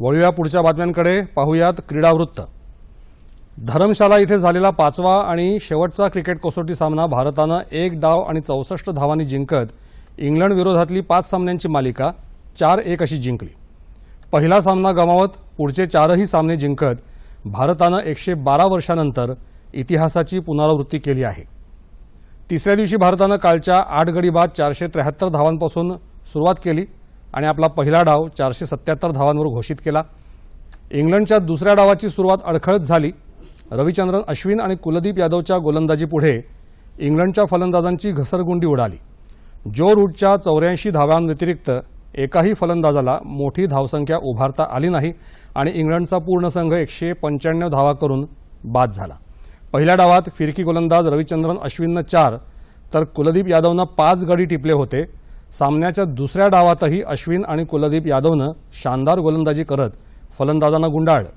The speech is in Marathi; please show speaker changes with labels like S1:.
S1: वळूया पुढच्या बातम्यांकडे. पाहूयात क्रीडावृत्त. धरमशाला इथे झालेला पाचवा आणि शेवटचा क्रिकेट कसोटी सामना भारतानं एक डाव आणि चौसष्ट धावांनी जिंकत इंग्लंड विरोधातली पाच सामन्यांची मालिका चार एक अशी जिंकली. पहिला सामना गमावत पुढचे चारही सामने जिंकत भारतानं एकशे बारा वर्षानंतर इतिहासाची पुनरावृत्ती केली आहे. तिसऱ्या दिवशी भारतानं कालच्या आठ गडी बाद चारशे त्र्याहत्तर धावांपासून सुरुवात केली. आणि आपला पहिला डाव चारशे सत्याहत्तर धावांवर घोषित केला. इंग्लंडच्या दुसऱ्या डावाची सुरुवात अडखळत झाली. रविचंद्रन अश्विन आणि कुलदीप यादवच्या गोलंदाजीपुढे इंग्लंडच्या फलंदाजांची घसरगुंडी उडाली. जो रूटच्या चौऱ्याऐंशी धावांव्यतिरिक्त एकाही फलंदाजाला मोठी धावसंख्या उभारता आली नाही आणि इंग्लंडचा पूर्ण संघ एकशे पंच्याण्णव धावा करून बाद झाला. पहिल्या डावात फिरकी गोलंदाज रविचंद्रन अश्विननं चार तर कुलदीप यादवनं पाच गडी टिपले होते. सामन्याच्या दुसऱ्या डावातही अश्विन आणि कुलदीप यादवनं शानदार गोलंदाजी करत फलंदाजांना गुंडाळलं.